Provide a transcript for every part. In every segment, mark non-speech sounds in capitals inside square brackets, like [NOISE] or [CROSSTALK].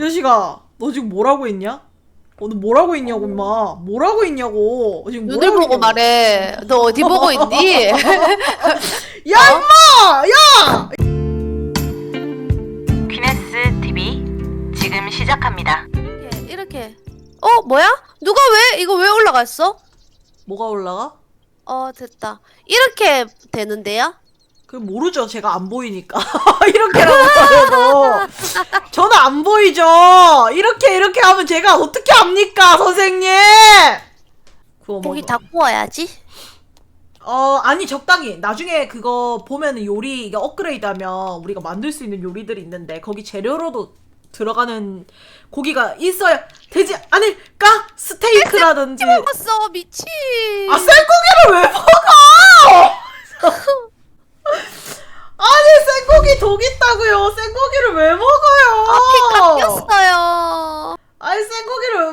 이 자식아, 너 지금 뭐라고 했냐? 어, 너 뭐라고 했냐고, 임마. 뭐라고 했냐고. 지금 눈을 뭐라고 보고 했냐고. 말해. 너 어디 보고 있니? [LAUGHS] 야, 임마! 야! 퀴네스 TV 지금 시작합니다. 이렇게, 이렇게. 어, 뭐야? 누가 왜? 이거 왜 올라갔어? 뭐가 올라가? 어, 됐다. 이렇게 되는데요? 그 모르죠. 제가 안 보이니까. [LAUGHS] 이렇게라고 써요. 저는 안 보이죠. 이렇게 이렇게 하면 제가 어떻게 합니까, 선생님? 그거 고기. 다 구워야지. 어, 아니 적당히. 나중에 그거 보면은 요리 이게 업그레이드하면 우리가 만들 수 있는 요리들이 있는데 거기 재료로도 들어가는 고기가 있어야 되지 않을까? 스테이크라든지. 먹었어, 미친. 아, 생고기를 왜 먹어? 아니, 생고기 독 있다고요. 생고기를 왜 먹어요? 앞이 깎였어요. 아니, 생고기를 왜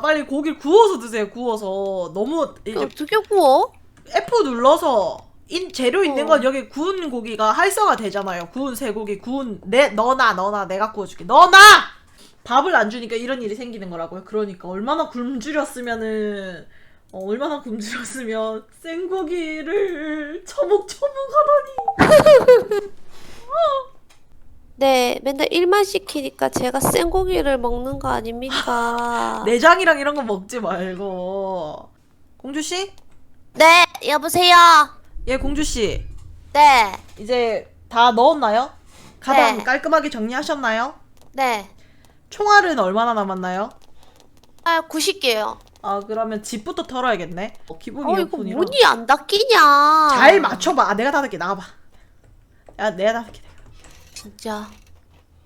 빨리 고기를 구워서 드세요, 구워서. 너무, 이제 어떻게 구워? F 눌러서, 인, 재료 있는 어. 건 여기 구운 고기가 활성화 되잖아요. 구운 쇠고기, 구운, 내, 너나, 너나, 내가 구워줄게. 너나! 밥을 안 주니까 이런 일이 생기는 거라고요. 그러니까 얼마나 굶주렸으면은 어, 얼마나 굶주렸으면 생고기를 [LAUGHS] 처먹처먹하다니. [LAUGHS] 네, 맨날 일만 시키니까 제가 생고기를 먹는 거 아닙니까? [LAUGHS] 내장이랑 이런 거 먹지 말고. 공주 씨? 네, 여보세요. 예, 공주 씨. 네, 이제 다 넣었나요? 가방 네. 깔끔하게 정리하셨나요? 네. 총알은 얼마나 남았나요? 아, 90개요. 아, 그러면 집부터 털어야겠네. 어, 기본 어, 이거 이어폰이랑. 문이 안 닫히냐? 잘 맞춰봐. 아, 내가 닫을게. 나가봐. 야, 내가 닫을게. 진짜.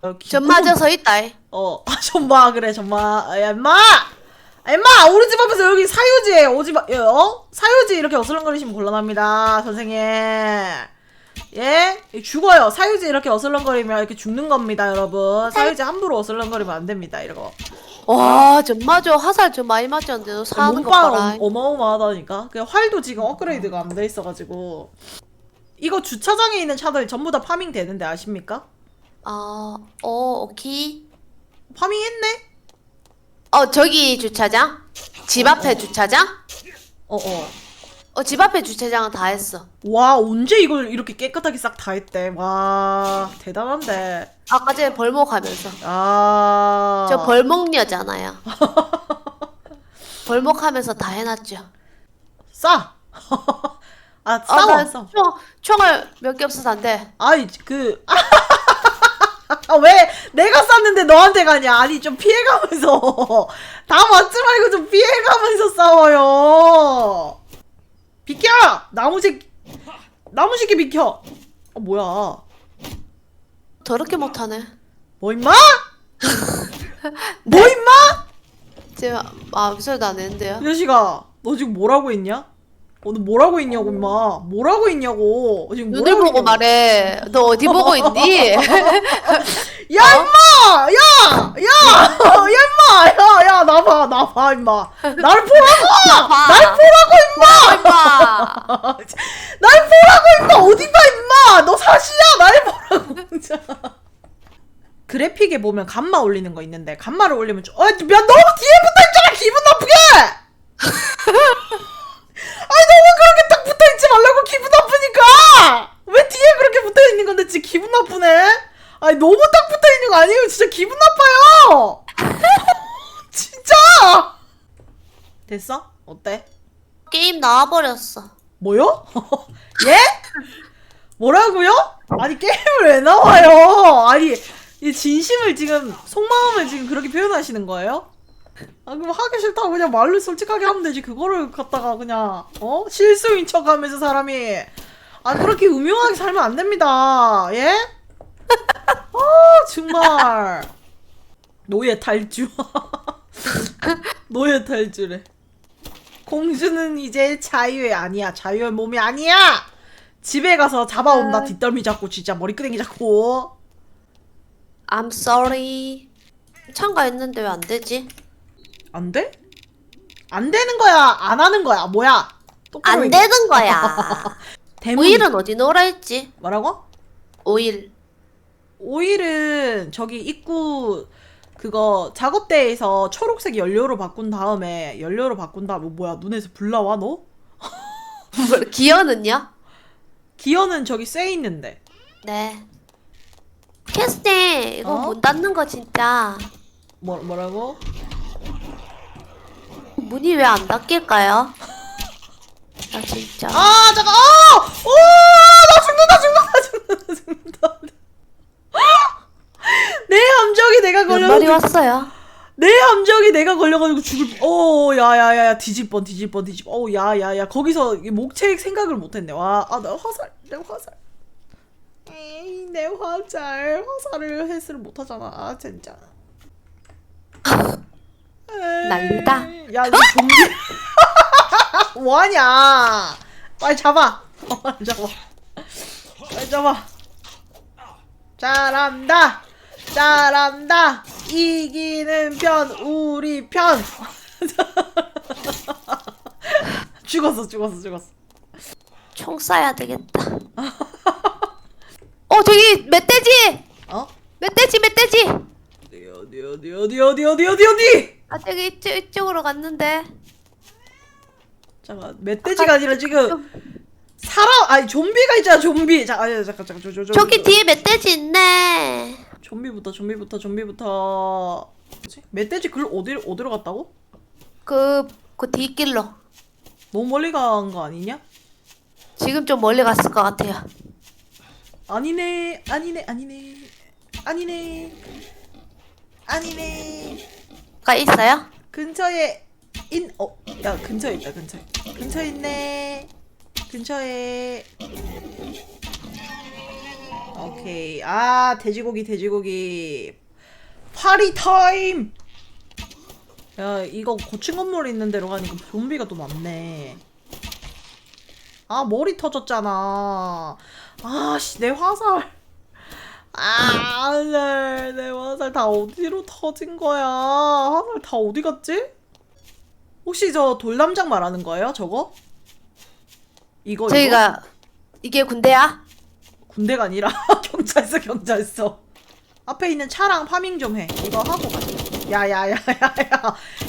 어, 기본- 전 맞아서 있다. 이. 어, 아, 전마 그래, 전마. 아, 야, 임마! 아, 임마! 우리 집 앞에서 여기 사유지에 오지 마, 야, 어? 사유지 이렇게 어슬렁거리시면 곤란합니다, 선생님. 예? 이 죽어요. 사유지 이렇게 어슬렁거리면 이렇게 죽는 겁니다, 여러분. 사유지 함부로 어슬렁거리면 안 됩니다, 이거. 와, 전 맞아. 화살 좀 많이 맞았는데 너 사는 거 몸빵 봐라. 어- 어마어마하다니까. 그 활도 지금 업그레이드가 안 돼 있어가지고. 이거 주차장에 있는 차들 전부 다 파밍 되는데 아십니까? 아, 어, 오케이. 파밍 했네? 어, 저기 주차장? 집 앞에 주차장? 어, 어. 어, 집 앞에 주차장은 다 했어. 와, 언제 이걸 이렇게 깨끗하게 싹 다 했대. 와, 대단한데. 아까 전에 벌목하면서. 아. 저 벌목녀잖아요. [LAUGHS] 벌목하면서 다 해놨죠. 싸. [LAUGHS] 아, 아, 싸워, 나 싸워. 총, 총알 몇 개 없어서 안 돼. 아이, 그. 아, [LAUGHS] 왜 내가 쌌는데 너한테 가냐? 아니, 좀 피해가면서. [LAUGHS] 다 맞지 말고 좀 피해가면서 싸워요. 비켜! 나무새끼. 나무새끼 비켜. 어, 뭐야. 더럽게 못하네. 뭐, 임마? 뭐, 임마? 제가 아무 소리도 안 했는데요. 이 자식아, 너 지금 뭐라고 했냐? 어, 너 뭐라고 했냐고, 임마. 뭐라고 했냐고. 어, 지금 눈을 뭐라고 보고 했냐고. 말해. 너 어디 보고 있니? [LAUGHS] 야, 임마! 야! 야! 야, 임마! 야, 야, 나 봐, 나 봐, 임마. 나를 보라고! [LAUGHS] 날 보라고, 임마! [LAUGHS] 날 보라고, 임마! 어디 봐, 임마! 너 사실이야! 날 보라고, 진짜. 그래픽에 보면 감마 올리는 거 있는데, 감마를 올리면 좀, 어, 야, 너무 뒤에 붙어 있잖아! 기분 나쁘게! 아니, 너무 그렇게 딱 붙어 있지 말라고, 기분 나쁘니까! 왜 뒤에 그렇게 붙어 있는 건데, 진짜 기분 나쁘네? 아니, 너무 딱 붙어 있는 거 아니에요? 진짜 기분 나빠요! [LAUGHS] 진짜! 됐어? 어때? 게임 나와버렸어. 뭐요? [LAUGHS] 예? 뭐라고요? 아니 게임을 왜 나와요? 아니 이 진심을 지금 속마음을 지금 그렇게 표현하시는 거예요? 아 그럼 하기 싫다고 그냥 말로 솔직하게 하면 되지 그거를 갖다가 그냥 어 실수인 척하면서 사람이 아 그렇게 음흉하게 살면 안 됩니다 예? 아 정말 노예 탈주 [LAUGHS] 노예 탈주래 공주는 이제 자유의 아니야. 자유의 몸이 아니야. 집에 가서 잡아온다. 뒷덜미 잡고 진짜 머리끄댕이 잡고. I'm sorry. 참가했는데 왜 안 되지? 안 돼? 안 되는 거야. 안 하는 거야. 뭐야? 똑바로 안 얘기해. 되는 거야. [LAUGHS] 대문. 오일은 어디 놓으라 했지? 뭐라고? 오일. 오일은 저기 입구 그거 작업대에서 초록색 연료로 바꾼 다음에 연료로 바꾼 다음에 뭐야 눈에서 불 나와 너? 뭐, [LAUGHS] 기어는요? 기어는 저기 쇠 있는데 네. 캐스팅 이거 어? 문 닫는 거 진짜 뭐 뭐라고? 문이 왜 안 닫힐까요? 나 [LAUGHS] 진짜. 아 잠깐 아! 오나 죽는다 죽는다 죽는다 죽는다 내 걸려 왔어요? 내 함정이 내가 걸려가지고 죽을 오 야야야야 뒤질 뻔 뒤질 뻔오 야야야. 거기서 이 목책 생각을 못했네. 와아나 화살 내 화살. 에이 내 화살. 화살을 해스를 못하잖아. 아 진짜. 에이, 난리다. 야 이거 좀비 [LAUGHS] 뭐하냐? 빨리 잡아. 어, [LAUGHS] 빨리 잡아. 빨리 잡아. 잘한다 잘한다 이기는 편 우리 편 [LAUGHS] 죽었어 죽었어 죽었어 총 쏴야 되겠다. 어 저기 멧돼지! 어? 멧돼지 멧돼지! 어디 어디 어디 어디 어디 어디 어디 어디 아 저기 이쪽, 이쪽으로 갔는데 잠깐 멧돼지가 아니라 지금 사람 아니 좀비가 있잖아 좀비 자 아니 잠깐 잠깐 저, 저, 저, 저기 저, 뒤에 멧돼지 있네 좀비부터 좀비부터 좀비부터 뭐지? 멧돼지 글 어디 어디로 갔다고? 그, 그 뒷길로 너무 멀리 간 거 아니냐? 지금 좀 멀리 갔을 것 같아요 아니네 아니네 아니네 아니네 아니네 가 있어요? 근처에 인어야 근처에 있다 근처에 근처에 있네 근처에 오케이 아 돼지고기 돼지고기 파리 타임 야 이거 고층 건물 있는 데로 가니까 좀비가 또 많네 아 머리 터졌잖아 아 씨 내 화살 아, 네, 내 화살 다 어디로 터진 거야? 화살 다 어디 갔지? 혹시 저 돌담장 말하는 거예요? 저거? 이거? 저희가 이게 군대야? 군대가 아니라 [LAUGHS] 경찰서 경찰서. 앞에 있는 차랑 파밍 좀 해. 이거 하고 가자. 야야야야야.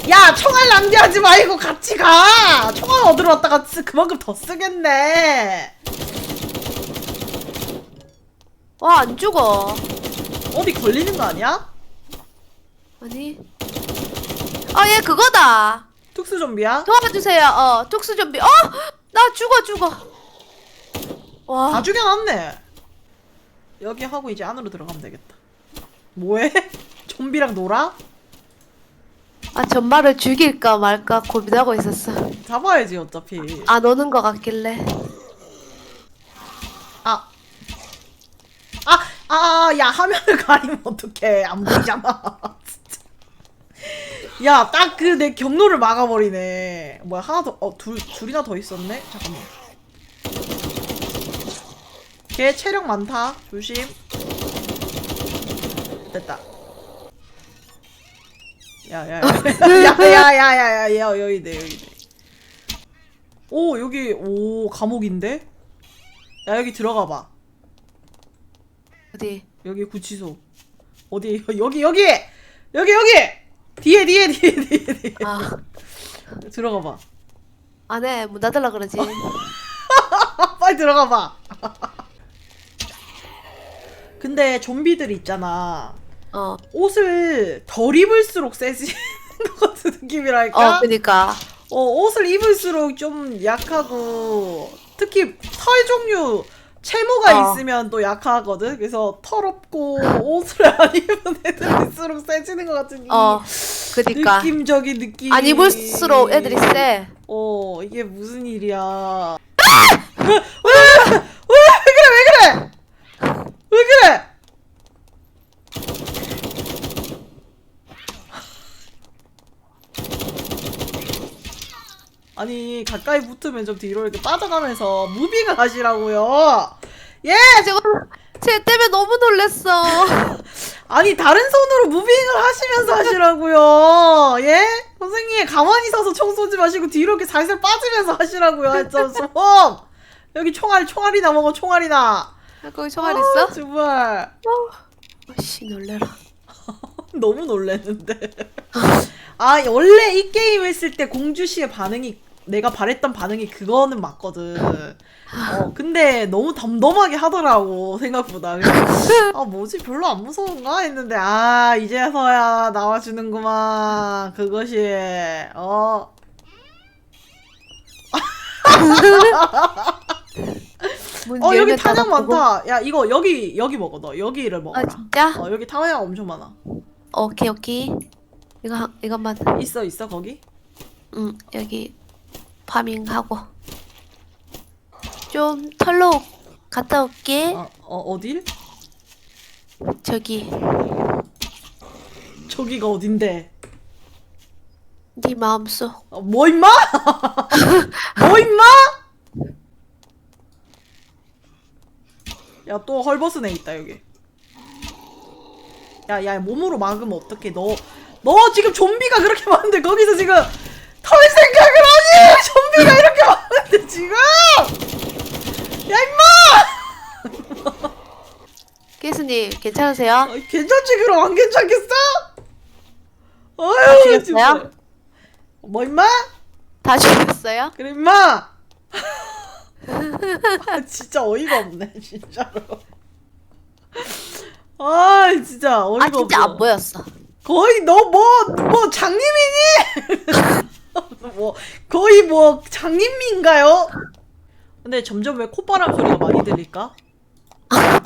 야 총알 낭비하지 말고 같이 가. 총알 얻으러 왔다가 쓰- 그만큼 더 쓰겠네. 와 안 죽어 어디 걸리는 거 아니야? 아니 아 얘 그거다 특수 좀비야? 도와주세요 어 특수 좀비 어나 죽어 죽어 다와 죽여놨네. 여기 하고 이제 안으로 들어가면 되겠다. 뭐해? [LAUGHS] 좀비랑 놀아? 아 전말을 죽일까 말까 고민하고 있었어 잡아야지 어차피. 안 오는 것 같길래 아. 아, 아, 야, 화면을 [LAUGHS] 가리면 어떡해. 안 보이잖아. [LAUGHS] 진짜. 야, 딱 그 내 경로를 막아버리네. 뭐야, 하나 더, 어, 둘, 둘이나 더 있었네? 잠깐만. 걔 체력 많다. 조심. 됐다. 야, 야, 야. [LAUGHS] 야, 야, 야, 야, 야, 야, 여기네, 여기네. 오, 여기, 오, 감옥인데? 야, 여기 들어가 봐. 어디 여기 구치소. 어디 [LAUGHS] 여기 여기 여기 여기 뒤에 뒤에 뒤에 뒤에 뒤에 아 들어가 봐. 안에 문 닫으려 그러지 [LAUGHS] 빨리 들어가 봐. 근데 좀비들 있잖아. 어 옷을 덜 입을수록 세지는 것 [LAUGHS] 같은 느낌이랄까? 어, 그니까. 어, 옷을 입을수록 좀 약하고 특히 털 종류 채모가 어. 있으면 또 약하거든. 그래서 털 없고 옷을 안 입은 애들일수록 세지는 것 같은 이 어, 그니까. 느낌적인 느낌. 안 입을수록 애들이 세. 어, 이게 무슨 일이야? [LAUGHS] 왜, 왜, 왜, 왜, 왜 그래, 왜 그래? 왜 그래? 아니 가까이 붙으면 좀 뒤로 이렇게 빠져가면서 무빙을 하시라고요. 예, 저거, 쟤 때문에 너무 놀랬어. [LAUGHS] 아니 다른 손으로 무빙을 하시면서 하시라고요. 예? 선생님 가만히 서서 총 쏘지 마시고 뒤로 이렇게 살살 빠지면서 하시라고요. 했죠, 좀. 여기 총알 총알이나 먹어 총알이나. 거기 총알 있어? 아, 정말. 씨 놀래라. [LAUGHS] 너무 놀랐는데. [LAUGHS] 아 원래 이 게임 했을 때 공주 씨의 반응이 내가 바랬던 반응이 그거는 맞거든. 어 근데 너무 덤덤하게 하더라고 생각보다. 그래서 [LAUGHS] 아 뭐지 별로 안 무서운가 했는데 아 이제서야 나와주는구만 그것이 어. 문어 여기 탄약. 많다. 야 이거 여기 여기 먹어 너 여기를 먹어. 아 진짜? 어 여기 탄약 엄청 많아. 오케이 오케이. 이거 한- 이것만. 있어 있어 거기? 응 여기 파밍하고 좀 털로 갔다 올게. 어, 어 어딜? 저기 저기가 어딘데? 네 마음속. 어, 뭐 임마? [LAUGHS] 뭐 임마? 야 또 헐벗은 애 있다 여기. 야야 몸으로 막으면 어떡해 너. 너 지금 좀비가 그렇게 많은데 거기서 지금 털 생각을 하니? 좀비가 이렇게 많은데 지금? 야 임마! 깨스님 괜찮으세요? 어, 괜찮지 그럼 안 괜찮겠어? 어휴? 진짜. 뭐 임마? 다 죽였어요? 그래 임마! 아 진짜 어이가 없네 진짜로 아 진짜 어이가 아 진짜 없어 안 보였어. 거의 너 뭐뭐 장님이니? [LAUGHS] 뭐 거의 뭐 장님인가요? 근데 점점 왜 콧바람 소리가 많이 들릴까?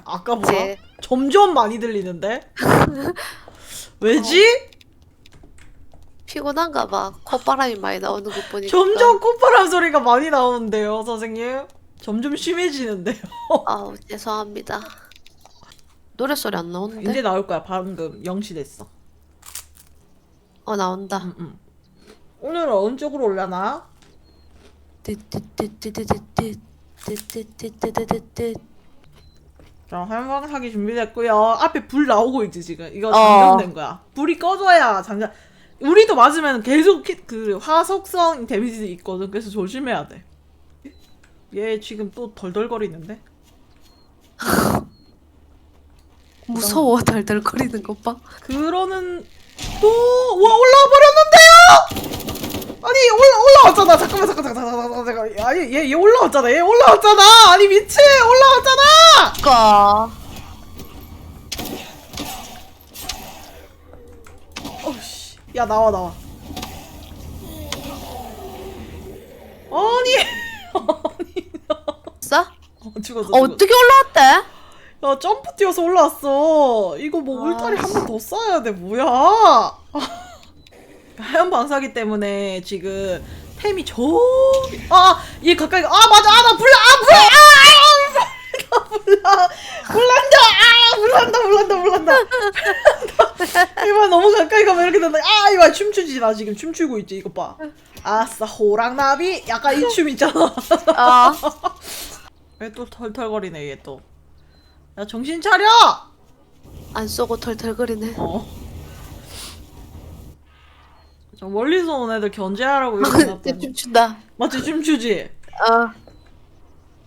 아까보다 이제 점점 많이 들리는데 왜지? 피곤한가 봐. 콧바람이 많이 나오는 거 보니까. 점점 콧바람 소리가 많이 나오는데요 선생님 점점 심해지는데요 [LAUGHS] 아우 죄송합니다. 노래 소리 안 나오는데? 이제 나올 거야 방금 영시됐어 어 나온다. 음, 음. 오늘은 어느 쪽으로 올려나? 자, 활망하기 준비됐고요. 앞에 불 나오고 있지 지금. 이거 장전된 거야. 불이 꺼져야 장전. 우리도 맞으면 계속 키- 그 화석성 데미지 있거든. 그래서 조심해야 돼. 얘 지금 또 덜덜거리는데? [LAUGHS] 무서워 달달거리는 것 봐. 그러는 또 와 올라와 버렸는데요? 아니 올라 올라왔잖아. 잠깐만 잠깐 잠깐 잠깐 잠깐 아니 얘 얘 올라왔잖아. 얘 올라왔잖아. 아니 미치 올라왔잖아! 까. 어씨. 야 나와 나와. 아니 [LAUGHS] 아니? 어, 죽었어 어, 죽었어. 어떻게 올라왔대? 야 점프 뛰어서 올라왔어. 이거 뭐 아, 울타리 한 번 더 쌓아야 돼 뭐야 하얀 방사기 때문에 지금 템이 저기 아얘 가까이 가- 아 맞아 아 나 불나 아 불나 아 불나 불난다 아 불난다 불난다 불난다 [LAUGHS] 이봐 너무 가까이 가면 이렇게 된다 아 이봐 춤추지 나 지금 춤추고 있지 이거 봐 아싸 호랑나비 약간 이 춤 있잖아 [LAUGHS] 아, 왜또 털털거리네 얘 또. 야 정신 차려! 안 쏘고 털털거리네. 어. 저 멀리서 온 애들 견제하라고 이렇게 놨더니 춤춘다. 맞지? 춤추지? 어,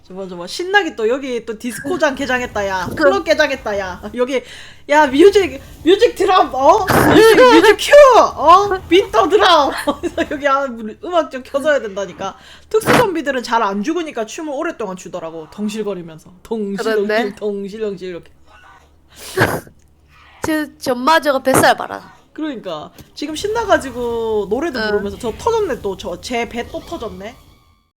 저봐 저봐. 신나게 또 여기 또 디스코장 개장했다 야. 클럽 개장했다 야. 여기 야 뮤직 뮤직 드럼 어? 뮤직 뮤직 큐어? 비터 드럼! [LAUGHS] 여기 아, 음악 좀 켜줘야 된다니까. 특수 좀비들은 잘 안 죽으니까 춤을 오랫동안 추더라고 덩실거리면서. 덩실덩실 그렇네. 덩실덩실 이렇게. [LAUGHS] 저 전마저가 뱃살 봐라. 그러니까 지금 신나가지고 노래도 응. 부르면서 저 터졌네 또 저 제 배 또 터졌네